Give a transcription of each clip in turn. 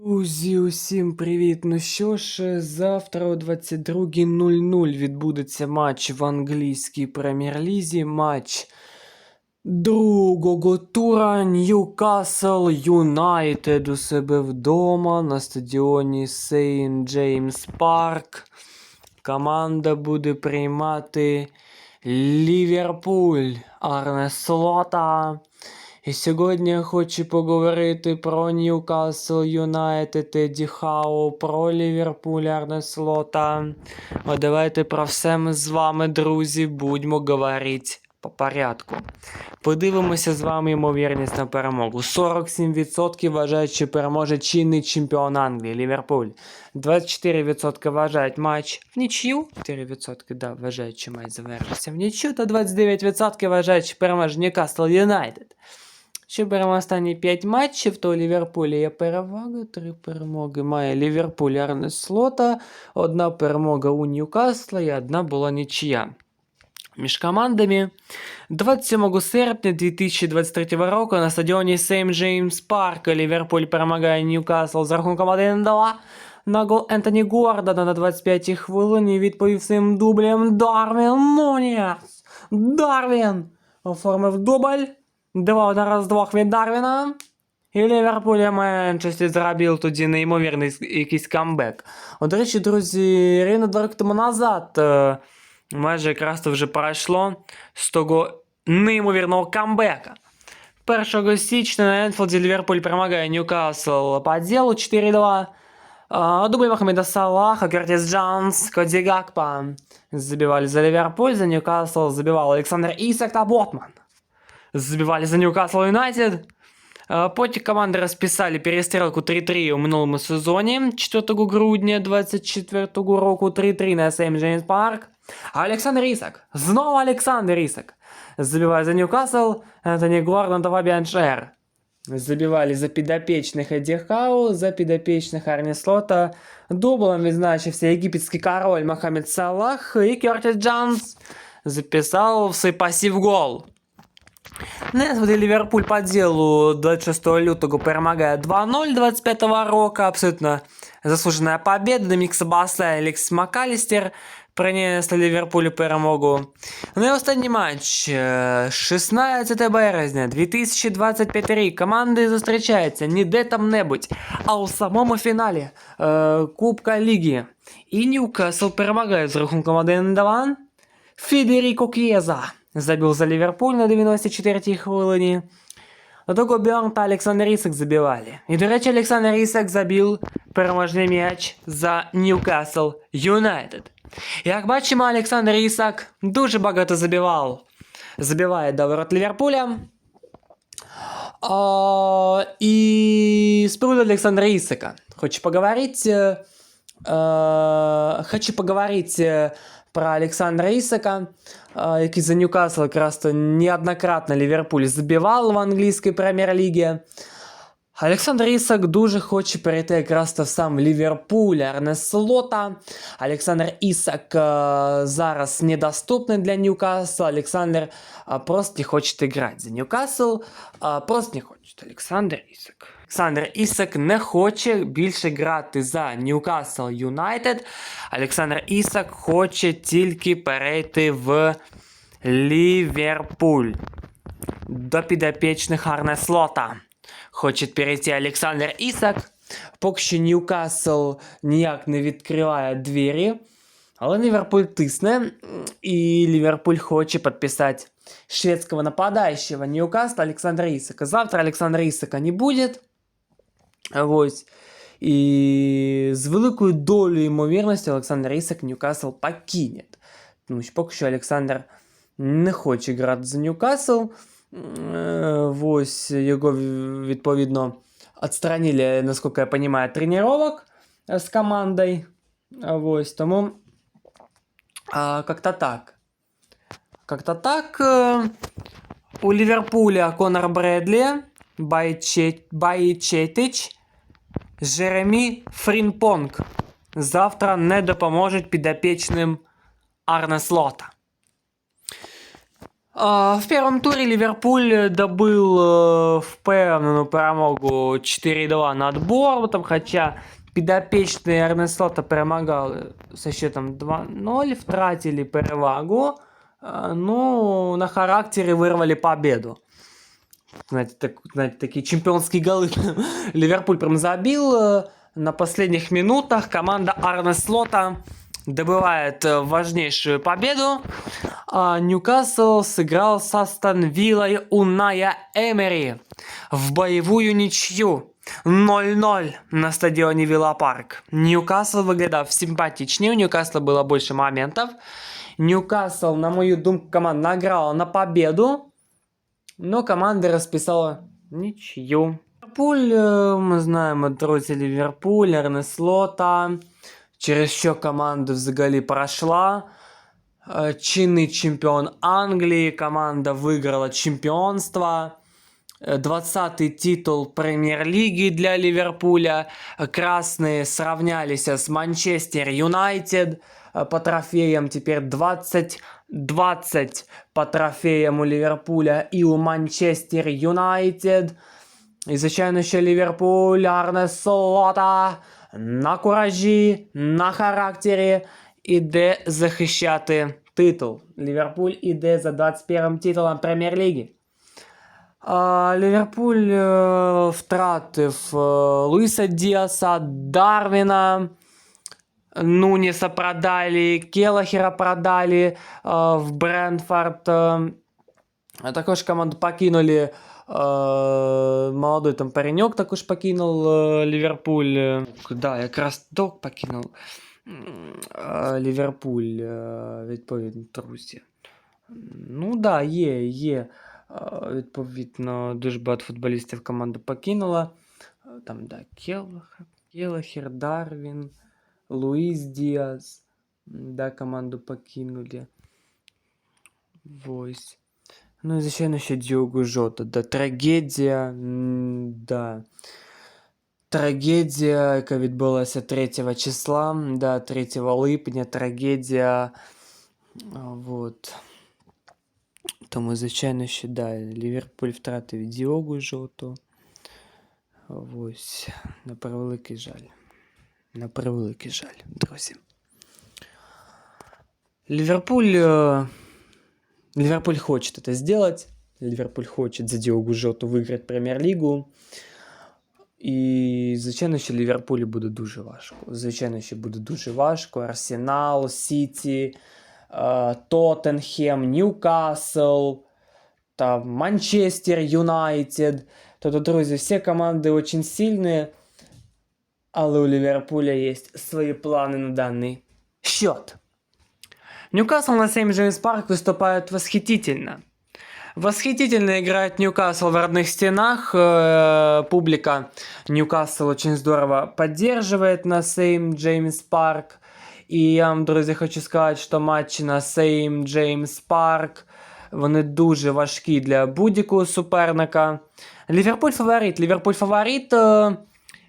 Друзі, усім привіт! Ну що ж, завтра о 22.00 відбудеться матч в англійській прем'єр-лізі. Матч другого тура Ньюкасл Юнайтед у себе вдома на стадіоні Сейнт Джеймс Парк. Команда буде приймати Ліверпуль Арне Слота. І сьогодні я хочу поговорити про Ньюкасл Юнайтед, Еді Хау, про Ліверпуль Арне Слота. О, давайте про все ми з вами, друзі, будемо говорити по порядку. Подивимося з вами ймовірність на перемогу. 47% вважають, що переможе чинний чемпіон Англії Ліверпуль. 24% вважають матч в нічю. 4% да, вважають, що матч завершиться в нічю. Та 29% вважають, що переможе Ньюкасл Юнайтед. Що беремо останні 5 матчів, то у Ліверпулі є перевага. Три перемоги має Ліверпуль Арне Слота, одна перемога у Ньюкасла і одна була нічия. Між командами 27 серпня 2023 року на стадіоні Сейм Джеймс Парк Ліверпуль перемагає Ньюкасл з рахунком 1-2 на гол Ентоні Гордона на 25-й хвилині відповів своїм дублем Дарвін Нуніс. Дарвін оформив дубль. Два на раз двох від Дарвіна. І Ліверпуль і Манчестер зробив тоді неймовірний якийсь камбек. От, до речі, друзі, рівно два роки тому назад, е, майже якраз то вже пройшло з того неймовірного камбека. 1 січня на Енфілді Ліверпуль перемагає Ньюкасл по ділу 4-2. А, Дубль Мохаммеда Салаха, Кертис Джонс, Коди Гакпа забивали за Ливерпуль, за Ньюкасл забивал Александр Исак та Ботман забивали за Ньюкасл Юнайтед. Е, Потім команди розписали перестрілку 3-3 у минулому сезоні 4 грудня 24 року 3-3 на Сейм Джеймс Парк. А Олександр Ісак, знову Олександр Ісак, забиває за Ньюкасл, Антоні Гордон та Фабіан Шер. Забивали за підопічних Еді Хау, за підопічних Арні Слота. Дублем відзначився єгипетський король Мохаммед Салах і Кертис Джонс записав в свій пасів гол. Несводи Ліверпуль по ділу 26 лютого перемагає 2-0 25 року. Абсолютно заслужена победа. Домік Сабаса і Алекс Макалістер принесли Ліверпулю перемогу. Ну і останній матч. е, 16 березня 2025 рік. Команди зустрічаються ніде там-небудь, а у самому фіналі е, Кубка Ліги. І Ньюкасл перемагає з рахунком 1-2. Федеріко К'єза забив за Ліверпуль на 94-й хвилині. Того Бьорн та Олександр Ісак забивали. І, до речі, Олександр Ісак забив переможний м'яч за Ньюкасл Юнайтед. Як бачимо, Олександр Ісак дуже багато забивав. Забиває до ворот Ліверпуля. А, и с приводу Александра Исака хочу поговорить. э, э, хочу поговорить э, про Александра Ісака, э, який за Ньюкасл якраз то неоднократно Ліверпуль забивав в англійській прем'єр-лігі. Олександр Ісак дуже хоче перейти якраз то в сам Ліверпуль, Арне Слота. Олександр Ісак е, зараз недоступний для Ньюкасла. Олександр е, просто не хоче грати за Ньюкасл. Е, просто не хоче. Олександр Ісак. Олександр Ісак не хоче більше грати за Ньюкасл Юнайтед. Олександр Ісак хоче тільки перейти в Ліверпуль. До підопічних Арне Слота. Хоче перейти Олександр Ісак. Поки що Ньюкасл ніяк не відкриває двері. Але Ліверпуль тисне, і Ліверпуль хоче підписати шведского нападающего Ньюкасла Александра Исака. Завтра Александра Исака не будет. Ось. І з великою долею ймовірності Олександр Ісак Ньюкасл покине. Тому що поки що Олександр не хоче грати за Ньюкасл. Е, Ось його відповідно відстранили, наскільки я розумію, тренувок з командою. Ось тому а, как-то так. Как-то так. э, У Ліверпуля Конор Бредлі, Байче- Байчетич, Жеремі Фрінпонг завтра не допоможуть підопічним Арне Слота. А, В первом туре Ливерпуль добыл э, впевнену перемогу 4-2 над Бормутом, хоча підопічні Ернестота перемагали со счетом 2-0, втратили перевагу, а, ну, на характере вырвали победу. Знаете, так, знаете, такие чемпионские голы Ливерпуль прям забил. э, На последних минутах команда Арне Слота добывает э, важнейшую победу. А Ньюкасл сыграл с Астон Виллой Уная Эмери в боевую ничью. 0-0 на стадионе Вилла Парк. Ньюкасл выглядал симпатичнее, у Ньюкасла было больше моментов. Ньюкасл, на мою думку, команда награла на победу, но команда расписала ничью. Ливерпуль, э, знаем, от друзі Ливерпуль, Ернеслота, через що команда взагалі пройшла. Э, Чинный чемпион Англии, команда выиграла чемпионство. Э, 20-й титул премьер-лиги для Ливерпуля. Э, Красные сравнялись с Манчестер Юнайтед э, по трофеям. Теперь 20-20 по трофеям у Ливерпуля и у Манчестер Юнайтед. І, звичайно, ще Ліверпуль, Арне Слота на куражі, на характері іде захищати титул. Ліверпуль іде за 21 титулом Прем'єр-ліги. А, Ліверпуль е, втратив е, Луїса Діаса, Дарвіна, Нуніса продали, Келахера продали е, в Брентфорд. е, а також команду покинули е, молодой там паренек також покинув е, Ліверпуль. Е, Да, якраз док покинув м, е, Ліверпуль, е, відповідно, друзі. Ну да, є, є. Е, Відповідно, дуже багато футболістів команду покинула. Е, Там, да, Келлах, Келлахер, Дарвін, Луїс Діас. М, Да, команду покинули. Ось. Ну і звичайно ще Діогу Жота. Да, трагедія. м, Да. Трагедія, яка відбулася 3 числа, да, 3 липня, трагедія. А, Вот. Тому, звичайно, ще да, Ліверпуль втратив Діогу Жоту. Ось. На превеликий жаль. На превеликий жаль, друзі. Ливерпуль, э, Ливерпуль хочет это сделать. Ливерпуль хочет за Діогу Жоту виграти прем'єр-лігу. І, звичайно, що Ліверпулю буде дуже важко. Звичайно, що буде дуже важко. Арсенал, Сіті, е, Тоттенхем, Ньюкасл, там, Манчестер Юнайтед. Тобто, друзі, всі команди дуже сильні, але у Ліверпуля є свої плани на даний счет. Ньюкасл на Сейм Джеймс Парк выступает восхитительно. Восхитительно играет Ньюкасл в родных стенах. Э, Публика Ньюкасл очень здорово поддерживает на Сейм Джеймс Парк. І я вам, друзі, хочу сказати, що матчі на Сейм Джеймс Парк вони дуже важкі для будь-якого суперника. Ліверпуль фаворит. Ліверпуль фаворит е,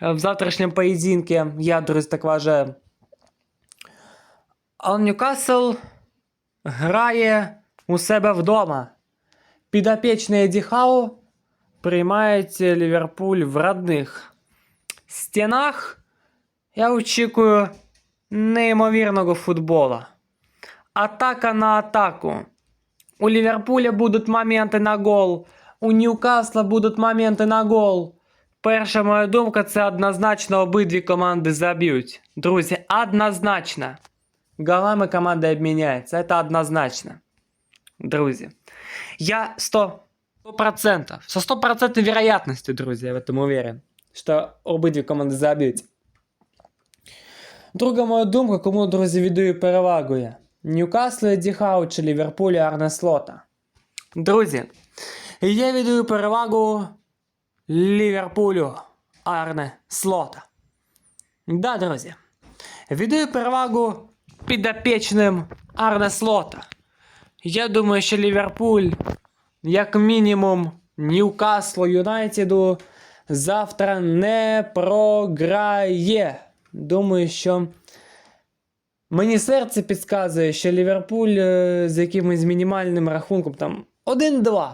в завтрашньому поєдинку. Я, друзі, так вважаю. А Ньюкасл грає у себе вдома. Підопічний Еді Хау приймають Ліверпуль в родних стінах. Я очікую неймовірного футбола. Атака на атаку. У Ліверпуля будуть моменти на гол. У Ньюкасла будуть моменти на гол. Перша моя думка це однозначно обидві команди заб'ють. Друзі, однозначно. Голами команды обменяется. Это однозначно. Друзья. Я 100%, 100% со стопроцентной вероятностью, друзья, в этом уверен, что обидві команди заб'ють. Друга моя думка, кому, друзі, віддаю перевагу я. Ньюкаслу, Еді Хау чи Ліверпулю Арне Слота. Друзі, я віддаю перевагу Ліверпулю Арне Слота. Да, друзі. Віддаю перевагу підопічним Арне Слота. Я думаю, що Ліверпуль, як мінімум, Ньюкаслу Юнайтеду завтра не програє. Думаю, що Мені серце підказує, що Ліверпуль е, з якимось мінімальним рахунком там 1-2.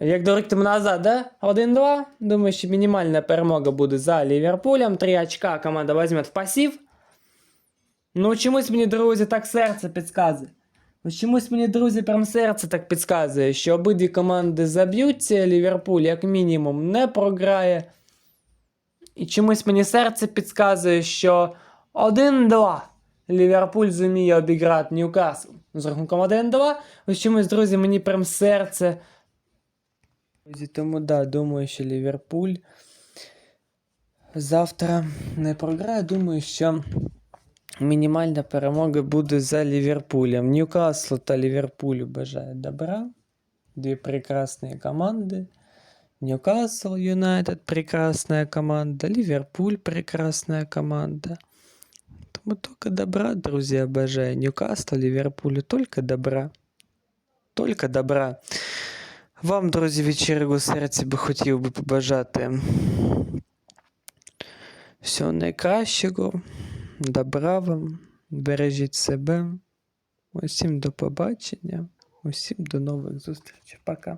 Як до рік тому назад, да? 1-2. Думаю, що мінімальна перемога буде за Ліверпулем. 3 очка команда візьме в пасів. Ну, чомусь мені, друзі, так серце підказує. Ось чомусь мені, друзі, прям серце так підказує, що обидві команди заб'ються, Ліверпуль, як мінімум, не програє. І чомусь мені серце підказує, що 1-2 Ліверпуль зуміє обіграти Ньюкасл з рахунком 1-2. Ось чомусь, друзі, мені прям серце. Тому да, думаю, що Ліверпуль завтра не програє. Думаю, що мінімальна перемога буде за Ліверпулем. Ньюкаслу та Ліверпулю бажаю добра. Две прекрасные команды. Ньюкасл Юнайтед прекрасная команда. Ливерпуль прекрасная команда. Тому только добра, друзья, обожаю. Ньюкасл, Ливерпулю только добра. Только добра. Вам, друзі, від щирого серця би хотів би побажати всього найкращого, добра вам, бережіть себе. Усім до побачення, усім до нових зустрічей. Пока.